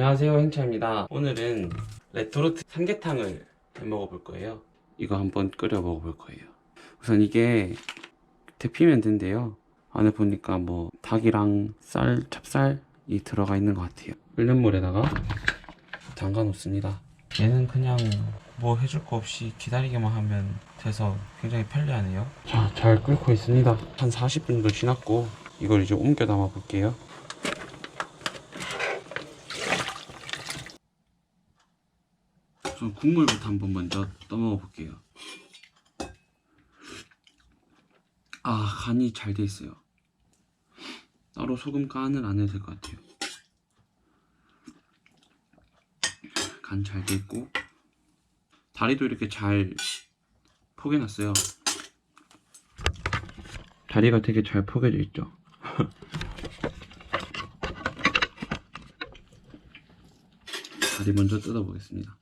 안녕하세요 행차입니다. 오늘은 레토르트 삼계탕을 해 먹어볼 거예요. 이거 한번 끓여 먹어볼 거예요. 우선 이게 대피면인데요. 안에 보니까 뭐 닭이랑 쌀, 찹쌀이 들어가 있는 것 같아요. 끓는 물에다가 담가 놓습니다. 얘는 그냥 뭐 해줄 거 없이 기다리기만 하면 돼서 굉장히 편리하네요. 자 잘 끓고 있습니다. 한 40분 정도 지났고 이걸 이제 옮겨 담아 볼게요 좀 국물부터 한번 먼저 떠먹어 볼게요. 아 간이 잘 돼 있어요. 따로 소금 간을 안 해도 될 것 같아요. 간 잘 돼 있고 다리도 이렇게 잘 포개놨어요. 다리가 되게 잘 포개져 있죠. 다리 먼저 뜯어보겠습니다.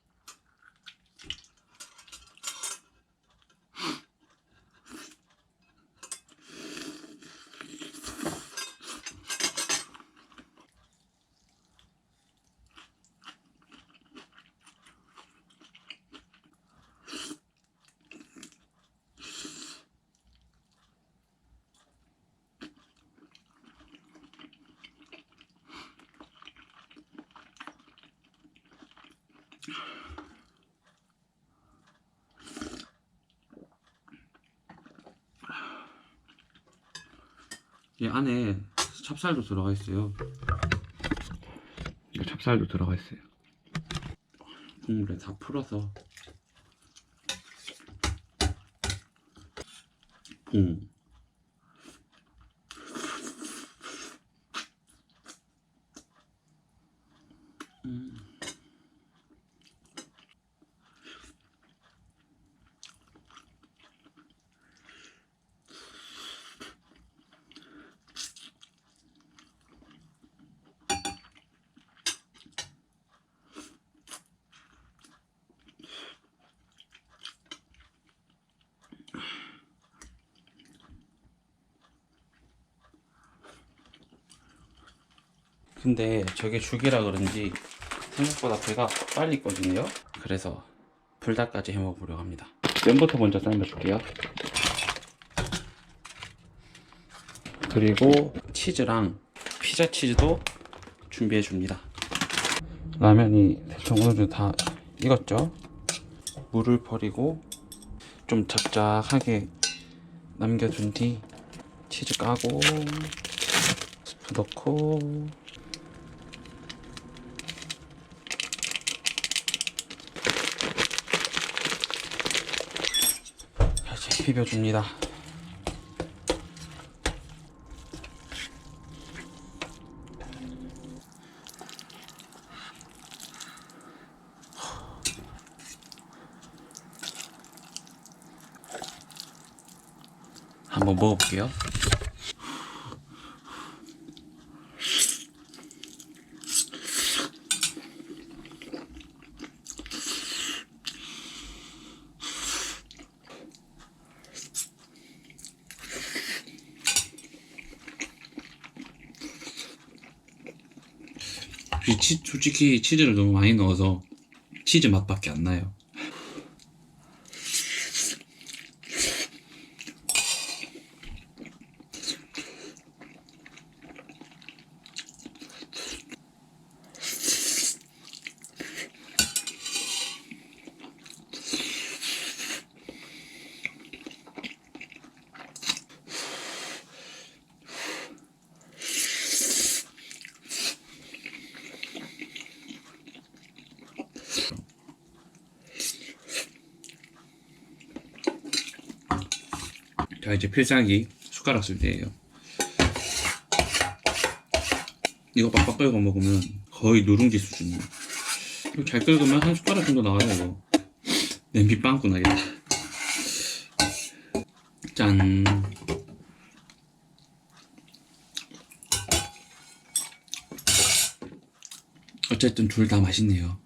이 안에 찹쌀도 들어가 있어요. 이거 찹쌀도 들어가 있어요. 국물에 다 풀어서 음. 근데 저게 죽이라 그런지 생각보다 배가 빨리 꺼지네요. 그래서 불닭까지 해 먹어보려고 합니다. 면부터 먼저 삶아줄게요. 그리고 치즈랑 피자 치즈도 준비해 줍니다. 라면이 대충 어느 다 익었죠? 물을 버리고 좀 작작하게 남겨둔 뒤 치즈 까고 스프 넣고 살짝 비벼줍니다. 한번 먹어볼게요. 솔직히 치즈를 너무 많이 넣어서 치즈 맛밖에 안 나요. 자 이제 필살기 숟가락 쓸 때예요. 이거 빡빡 끓여 먹으면 거의 누룽지 수준이에요. 이거 잘 끓으면 한 숟가락 정도 나와요 이거. 냄비 빵꾸 나겠다. 짠. 어쨌든 둘 다 맛있네요.